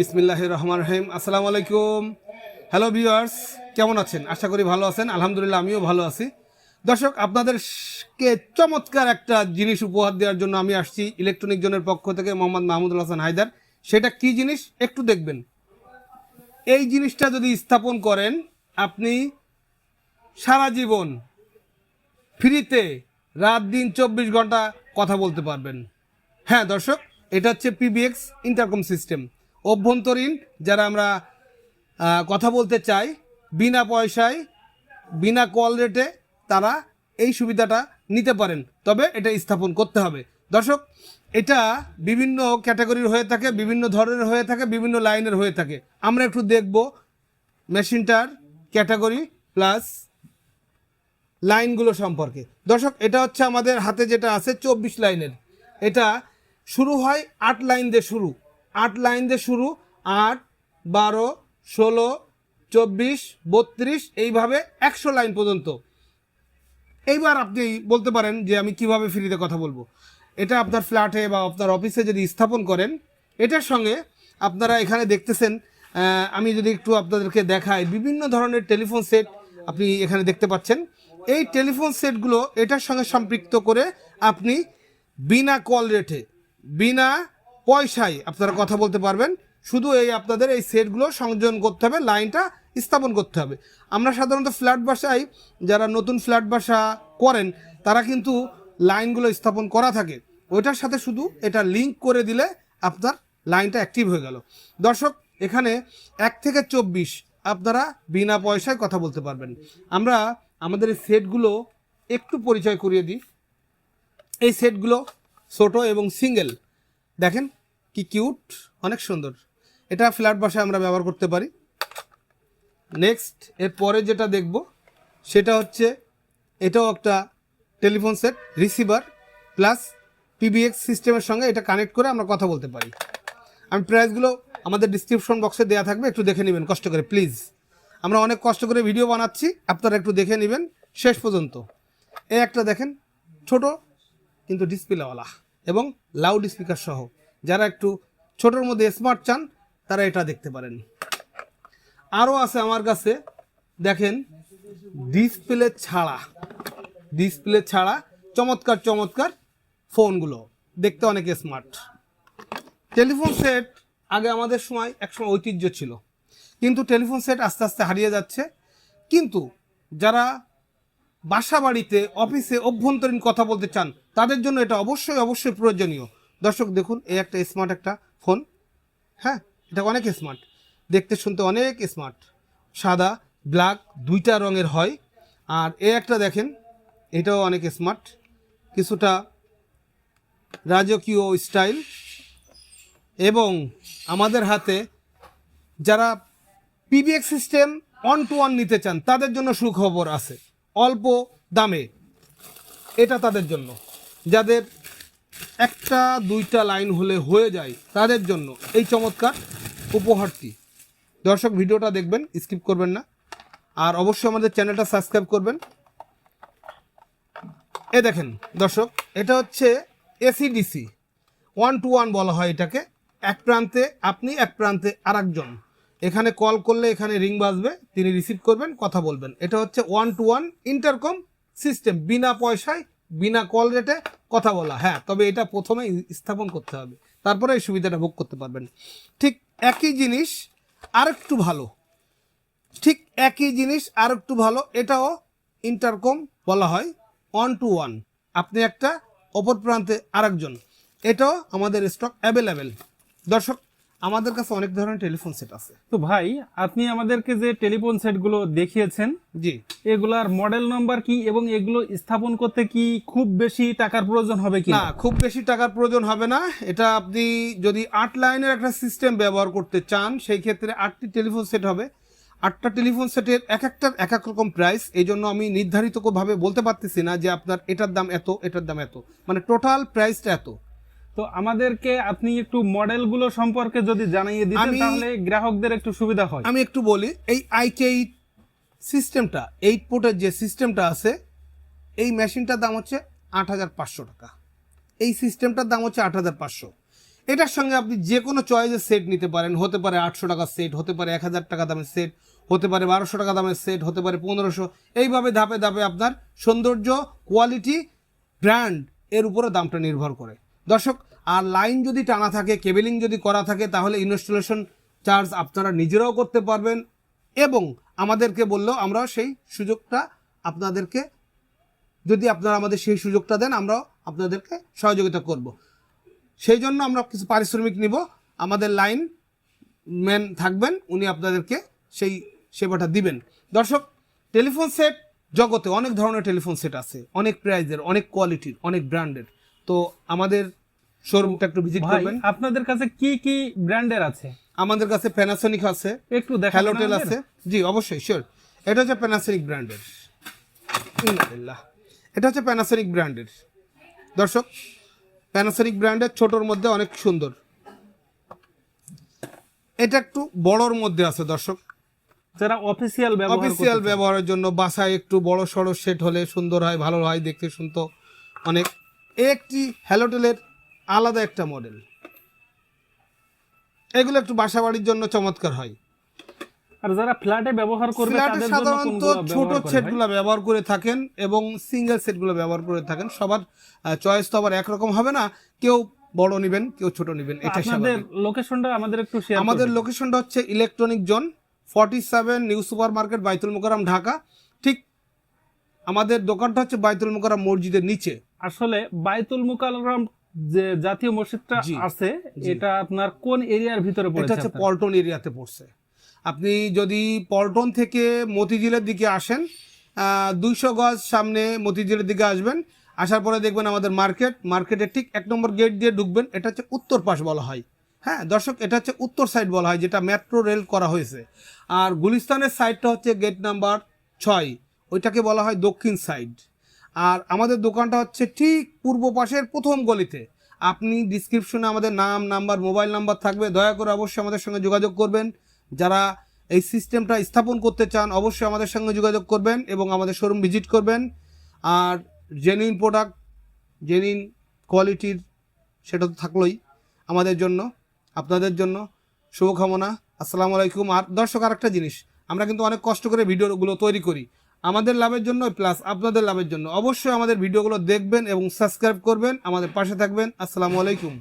বিসমিল্লাহ রহমান রহিম। আসসালামু আলাইকুম। হ্যালো ভিউয়ার্স কেমন আছেন? আশা করি ভালো আছেন। আলহামদুলিল্লাহ, আমিও ভালো আছি। দর্শক আপনাদেরকে চমৎকার একটা জিনিস উপহার দেওয়ার জন্য আমি আসছি ইলেকট্রনিক জোনের পক্ষ থেকে মোহাম্মদ মাহমুদুল হাসান হায়দার। সেটা কি জিনিস? একটু দেখবেন। এই জিনিসটা যদি স্থাপন করেন, আপনি সারা জীবন ফ্রিতে রাত দিন চব্বিশ ঘণ্টা কথা বলতে পারবেন। হ্যাঁ দর্শক, এটা হচ্ছে পিবিএক্স ইন্টারকম সিস্টেম অভ্যন্তরীণ, যারা আমরা কথা বলতে চাই, বিনা পয়সায়, বিনা কল রেটে তারা এই সুবিধাটা নিতে পারেন। তবে এটা স্থাপন করতে হবে। দর্শক, এটা বিভিন্ন ক্যাটাগরির হয়ে থাকে, বিভিন্ন ধরনের হয়ে থাকে, বিভিন্ন লাইনের হয়ে থাকে। আমরা একটু দেখব মেশিনটার ক্যাটাগরি প্লাস লাইনগুলো সম্পর্কে। দর্শক, এটা হচ্ছে আমাদের হাতে যেটা আছে চব্বিশ লাইনের। এটা শুরু হয় আট লাইন দিয়ে শুরু। আট লাইন দিয়ে শুরু, আট, বারো, ষোলো, চব্বিশ, বত্রিশ, এইভাবে একশো লাইন পর্যন্ত। এইবার আপনি বলতে পারেন যে আমি কীভাবে ফ্রিতে কথা বলব। এটা আপনার ফ্ল্যাটে বা আপনার অফিসে যদি স্থাপন করেন, এটার সঙ্গে আপনারা এখানে দেখতেছেন আমি যদি একটু আপনাদেরকে দেখাই, বিভিন্ন ধরনের টেলিফোন সেট আপনি এখানে দেখতে পাচ্ছেন। এই টেলিফোন সেটগুলো এটার সঙ্গে সম্পৃক্ত করে আপনি বিনা কল রেটে, বিনা পয়সায় আপনারা কথা বলতে পারবেন। শুধু এই আপনাদের এই সেটগুলো সংযোজন করতে হবে, লাইনটা স্থাপন করতে হবে। আমরা সাধারণত ফ্ল্যাট বাসায় যারা নতুন ফ্ল্যাট বাসা করেন, তারা কিন্তু লাইনগুলো স্থাপন করা থাকে। ওইটার সাথে শুধু এটা লিংক করে দিলে আপনার লাইনটা অ্যাক্টিভ হয়ে গেল। দর্শক, এখানে এক থেকে চব্বিশ আপনারা বিনা পয়সায় কথা বলতে পারবেন। আমরা আমাদের এই সেটগুলো একটু পরিচয় করিয়ে দিই। এই সেটগুলো ছোট এবং সিঙ্গেল দেখেন কি কিউট, অনেক সুন্দর। এটা ফ্ল্যাট বাসায় আমরা ব্যবহার করতে পারি। নেক্সট এর পরে যেটা দেখব, সেটা হচ্ছে এটাও একটা telephone set receiver plus PBX সিস্টেমের সঙ্গে এটা কানেক্ট করে আমরা কথা বলতে পারি। আমি প্রাইসগুলো আমাদের ডিসক্রিপশন বক্সে দেওয়া থাকবে, একটু দেখে নেবেন, কষ্ট করে প্লিজ আমরা অনেক কষ্ট করে ভিডিও বানাচ্ছি, আপনারা একটু দেখে নেবেন, শেষ পর্যন্ত। এই একটা দেখেন, ছোট, কিন্তু ডিসপ্লেওয়ালা এবং লাউড স্পিকার সহ। যারা একটু ছোটোর মধ্যে স্মার্ট চান, তারা এটা দেখতে পারেন। আরও আছে আমার কাছে, দেখেন ডিসপ্লে ছাড়া ডিসপ্লে ছাড়া চমৎকার চমৎকার ফোনগুলো। দেখতে অনেক স্মার্ট টেলিফোন সেট আগে আমাদের সময় একসময় ঐতিহ্য ছিল। কিন্তু টেলিফোন সেট আস্তে আস্তে হারিয়ে যাচ্ছে। কিন্তু যারা বাসা বাড়িতে অফিসে অভ্যন্তরীণ কথা বলতে চান, তাদের জন্য এটা অবশ্যই অবশ্যই প্রয়োজনীয়। দর্শক, দেখুন, এই একটা স্মার্ট একটা ফোন হ্যাঁ এটা অনেক স্মার্ট দেখতে শুনতে অনেক স্মার্ট সাদা ব্ল্যাক দুইটা রঙের হয়। আর এ একটা দেখেন, এটাও অনেক স্মার্ট কিছুটা রাজকীয় স্টাইল এবং আমাদের হাতে যারা PBX system one to one নিতে চান, তাদের জন্য সুখবর আছে। অল্প দামে। এটা তাদের জন্য। যাদের একটা, দুইটা লাইন হলে হয়ে যায় তাদের জন্য এই চমৎকার উপহারটি। দর্শক, ভিডিওটা দেখবেন, স্কিপ করবেন না। আর অবশ্যই আমাদের চ্যানেলটা সাবস্ক্রাইব করবেন। এ দেখেন, দর্শক, এটা হচ্ছে এসিডিসি ওয়ান টু ওয়ান বলা হয় এটাকে। এক প্রান্তে আপনি, এক প্রান্তে আরেকজন। এখানে কল করলে এখানে রিং বাজবে, তিনি রিসিভ করবেন, কথা বলবেন। এটা হচ্ছে one to one intercom system বিনা পয়সায় বিনা কল রেটে কথা বলা। হ্যাঁ তবে এটা প্রথমে স্থাপন করতে হবে। তারপরে এই সুবিধাটা ভোগ করতে পারবেন। ঠিক একই জিনিস আরেকটু ভালো। ঠিক একই জিনিস আর একটু ভালো, এটাও ইন্টারকম বলা হয় ওয়ান টু ওয়ান আপনি একটা, অপর প্রান্তে আরেকজন। এটাও আমাদের স্টক অ্যাভেলেবেল দর্শক আমাদের কাছে অনেক ধরনের টেলিফোন সেট আছে। তো ভাই আপনি আমাদেরকে যে টেলিফোন সেটগুলো দেখিয়েছেন জি। এগুলার মডেল নাম্বার কি এবং এগুলো স্থাপন করতে কি খুব বেশি টাকার প্রয়োজন হবে কি না খুব বেশি টাকার প্রয়োজন হবে না। এটা আপনি যদি আট লাইনের একটা সিস্টেম ব্যবহার করতে চান সেই ক্ষেত্রে আটটি টেলিফোন সেট হবে। আটটা টেলিফোন সেটের এক একটার এক এক রকম প্রাইস এই জন্য আমি নির্ধারিত ভাবে বলতে পারতেছি না যে আপনার এটার দাম এত এটার দাম এত। মানে টোটাল প্রাইসটা এত। তো আমাদেরকে আপনি একটু মডেলগুলো সম্পর্কে যদি জানিয়ে দিতেন তাহলে গ্রাহকদের একটু সুবিধা হয়। আমি একটু বলি এই আইকে সিস্টেমটা এইট পোর্টের যে সিস্টেমটা আছে এই মেশিনটার দাম হচ্ছে আট হাজার পাঁচশো টাকা। এই সিস্টেমটার দাম হচ্ছে আট হাজার পাঁচশো। এটার সঙ্গে আপনি যে কোনো চয়েসের সেট নিতে পারেন হতে পারে আটশো টাকার সেট হতে পারে এক হাজার টাকা দামের সেট হতে পারে বারোশো টাকা দামের সেট হতে পারে পনেরোশো। এইভাবে ধাপে ধাপে আপনার সৌন্দর্য কোয়ালিটি ব্র্যান্ড এর উপরে দামটা নির্ভর করে। দর্শক, আর লাইন যদি টানা থাকে, কেবেলিং যদি করা থাকে, তাহলে ইনস্টলেশন চার্জ আপনারা নিজেরাও করতে পারবেন এবং আমাদেরকে বললেও আমরা সেই সুযোগটা আপনাদেরকে, যদি আপনারা আমাদের সেই সুযোগটা দেন, আমরাও আপনাদেরকে সহযোগিতা করব। সেই জন্য আমরা কিছু পারিশ্রমিক নিব। আমাদের লাইন ম্যান থাকবেন, উনি আপনাদেরকে সেই সেবাটা দিবেন। দর্শক, টেলিফোন সেট জগতে অনেক ধরনের টেলিফোন সেট আছে। অনেক প্রাইজের, অনেক কোয়ালিটির, অনেক ব্র্যান্ডের। তো আমাদের শোরুমটা একটু ভিজিট করবেন। আপনাদের কাছে কি কি ব্র্যান্ডের আছে? আমাদের কাছে প্যানাসোনিক আছে একটু হ্যালোটেল আছে। জি অবশ্যই শিওর এটা হচ্ছে প্যানাসোনিক ব্র্যান্ডের। এটা হচ্ছে প্যানাসোনিক ব্র্যান্ডের। দর্শক প্যানাসোনিক ব্র্যান্ডের ছোটর মধ্যে অনেক সুন্দর। এটা একটু বড়র মধ্যে আছে দর্শক। যারা অফিসিয়াল অফিসিয়াল। ব্যবহারের জন্য বাসায় একটু বড় সড়ো সেট হলে সুন্দর হয় ভালো হয় দেখতে শুনতো অনেক। একটি হ্যালোটেলের আলাদা একটা মডেল এগুলো একটু বাসা বাড়ির জন্য চমৎকার হয়। আর যারা ফ্ল্যাটে ব্যবহার করবে ফ্ল্যাটে সাধারণত ছোট? সেটগুলো ব্যবহার করে থাকেন এবং সিঙ্গেল সেটগুলো ব্যবহার করে থাকেন। সবার চয়েস তো আবার একরকম হবে না। কেউ বড় নেবেন কেউ ছোট নেবেন এটা আপনাদের লোকেশনটা আমাদের একটু শেয়ার আমাদের লোকেশনটা হচ্ছে electronic zone forty seven new super market Baitul Mukarram Dhaka ঠিক আমাদের দোকানটা হচ্ছে বাইতুল মোকারাম মসজিদের নিচে। আসলে বাইতুল মুকাররম যে জাতীয় মসজিদটা আছে এটা আপনার কোন এরিয়ার ভিতরে এটা হচ্ছে পল্টন এরিয়াতে পড়ছে। আপনি যদি পল্টন থেকে মতিঝিলের দিকে আসেন দুইশো গজ সামনে মতিঝিলের দিকে আসবেন আসার পরে দেখবেন আমাদের মার্কেট মার্কেটের ঠিক এক নম্বর গেট দিয়ে ঢুকবেন এটা হচ্ছে উত্তর পাশ বলা হয়। হ্যাঁ দর্শক এটা হচ্ছে উত্তর সাইড বলা হয় যেটা মেট্রো রেল করা হয়েছে। আর গুলিস্তানের সাইডটা হচ্ছে গেট নাম্বার ছয় ওইটাকে বলা হয় দক্ষিণ সাইড আর আমাদের দোকানটা হচ্ছে ঠিক পূর্ব পাশের প্রথম গলিতে। আপনি ডিসক্রিপশনে আমাদের নাম নাম্বার মোবাইল নাম্বার থাকবে। দয়া করে অবশ্যই আমাদের সঙ্গে যোগাযোগ করবেন। যারা এই সিস্টেমটা স্থাপন করতে চান, অবশ্যই আমাদের সঙ্গে যোগাযোগ করবেন এবং আমাদের শোরুম ভিজিট করবেন। আর জেনুইন প্রোডাক্ট জেনুইন কোয়ালিটির সেটা তো থাকলোই আমাদের জন্য, আপনাদের জন্য। শুভকামনা, আসসালামু আলাইকুম। আর দর্শক, আরেকটা জিনিস, আমরা কিন্তু অনেক কষ্ট করে ভিডিওগুলো তৈরি করি। আমাদের লাভের জন্য প্লাস আপনাদের লাভের জন্য। অবশ্যই আমাদের ভিডিওগুলো দেখবেন এবং সাবস্ক্রাইব করবেন। আমাদের পাশে থাকবেন। আসসালামু আলাইকুম।